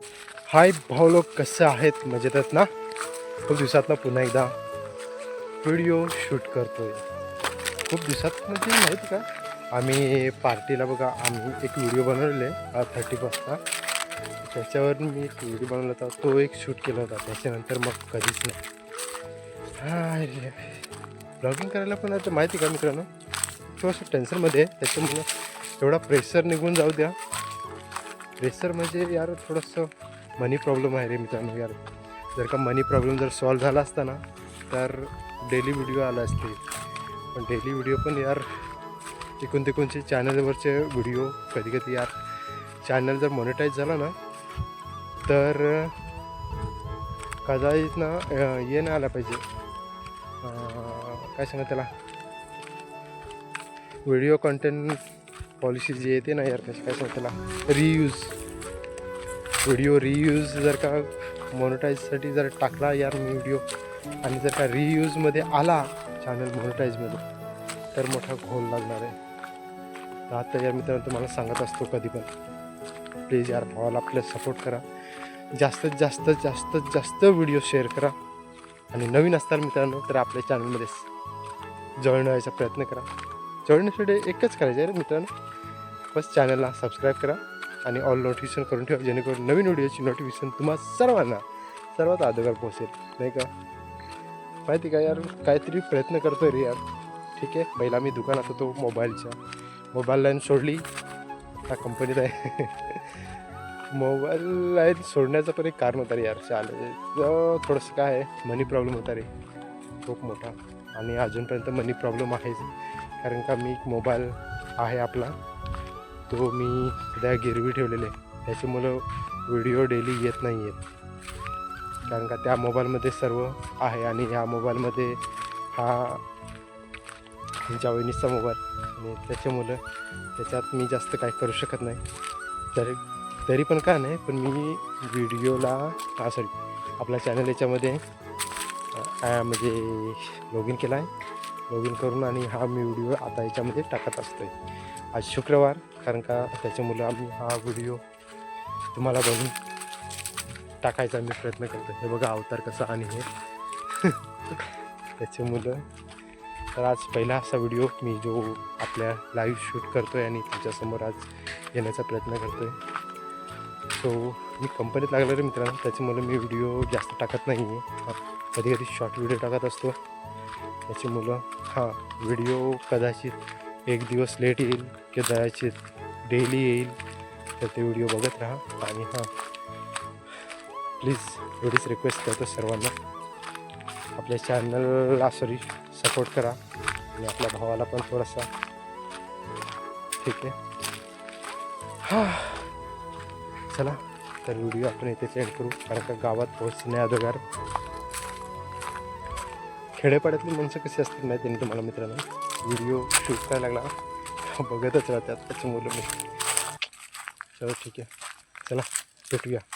हाय भाऊ लोक कसे आहेत? मजेत आहेत ना? खूप दिवसातला पुन्हा एकदा व्हिडिओ शूट करतोय. खूप दिवसात म्हणजे माहिती का? आम्ही पार्टीला बघा आम्ही एक व्हिडिओ बनवले थर्टी फर्स्टचा त्याच्यावर मी एक व्हिडिओ बनवला होता तो एक शूट केला होता. त्याच्यानंतर मग कधीच नाही. हाय ब्लॉगिंग करायला पण आता माहिती का मित्रांनो? थोडंसं टेन्शनमध्ये त्याच्यामुळं एवढा प्रेशर निघून जाऊ द्या. रेसर म्हणजे यार थोडंसं मनी प्रॉब्लेम आहे रे मित्रांनो यार. जर का मनी प्रॉब्लेम जर सॉल्व झाला असता ना तर डेली व्हिडिओ आला असते. पण डेली व्हिडिओ पण यार तिकून तिकूनचे चॅनलवरचे व्हिडिओ कधी कधी यार चॅनल जर मॉनिटाईज झाला ना तर कदाचित ना ये हे नाही आला पाहिजे. काय सांगा त्याला? व्हिडिओ कंटेंट पॉलिसी जी येते ना यार कशी काय सांगा त्याला रियूज व्हिडिओ रियूज जर का मोनोटाईजसाठी जर टाकला यार मी व्हिडिओ आणि जर का रियूजमध्ये आला चॅनल मोनोटाईजमध्ये तर मोठा घोल लागणार आहे. तर आता यार मित्रांनो तुम्हाला सांगत असतो कधी पण. प्लीज यार भावाला आपल्या सपोर्ट करा. जास्तीत जास्त जास्तीत जास्त व्हिडिओ शेअर करा. आणि नवीन असताल मित्रांनो तर आपल्या चॅनलमध्ये जॉईन व्हायचा प्रयत्न करा. जॉईन होण्यासाठी एकच करायचं आहे रे मित्रांनो. बस चॅनलला सबस्क्राईब करा आणि ऑल नोटिफिकेशन करून ठेवा जेणेकरून नवीन व्हिडिओची नोटिफिकेशन तुम्हा सर्वांना सर्वात अगोदर पोहोचेल. नाही का? माहिती का यार काहीतरी प्रयत्न करतोय रे यार. ठीक आहे पहिला मी दुकानात होतो मोबाईलच्या मोबाईल लाईन सोडली. हा कंपनीत आहे. मोबाईल लाईन सोडण्याचं पण एक कारण होतं रे यार चालेल. थोडंसं काय आहे मनी प्रॉब्लेम होता रे. खूप मोठा. आणि अजूनपर्यंत मनी प्रॉब्लेम आहेच. कारण का मी एक मोबाईल आहे आपला. तो मी सध्या गिरवी ठेवलेले त्याच्यामुळं व्हिडिओ डेली येत नाही आहेत. कारण का त्या मोबाईलमध्ये सर्व आहे आणि ह्या मोबाईलमध्ये हा त्यांच्या वहिनीचा मोबाईल आणि त्याच्यामुळं त्याच्यात मी जास्त काय करू शकत नाही. तरी तरी पण काय नाही पण मी व्हिडिओला हा सॉरी आपला चॅनल याच्यामध्ये म्हणजे लॉग इन केला आहे. लॉग इन करून आणि हा मी व्हिडिओ आता याच्यामध्ये टाकत असतो आहे आज शुक्रवार कारण का त्याच्यामुळं आम्ही हा व्हिडिओ तुम्हाला बनवून टाकायचा मी प्रयत्न करतो हे बघा अवतार कसा आणि हे. त्याच्यामुळं तर आज पहिला असा व्हिडिओ मी जो आपल्या लाईव्ह शूट करतो आहे आणि तुमच्यासमोर आज येण्याचा प्रयत्न करतो आहे सो मी कंपनीत लागलो रे मित्रांनो त्याच्यामुळं मी व्हिडिओ जास्त टाकत नाही आहे कधी कधी शॉर्ट व्हिडिओ टाकत असतो. त्याची मुलं हां व्हिडिओ कदाचित एक दिवस लेट येईल की कदाचित डेली येईल. तर ते व्हिडिओ बघत राहा. आणि हां प्लीज एवढीच रिक्वेस्ट करतो सर्वांना. आपल्या चॅनलला सॉरी सपोर्ट करा. आणि आपल्या भावाला पण थोडासा. ठीक आहे. हां. चला तर व्हिडिओ आपण इथेच एंड करू. कारण का गावात पोहोचण्या अगोदर खेडेपाड्यातली माणसं कशी असतात माहिती नाही तुम्हाला मित्रांनो? व्हिडिओ शूट करायला लागला. बघतच राहतात त्याच्यामुळं मी. चलो ठीक आहे. चला भेटूया.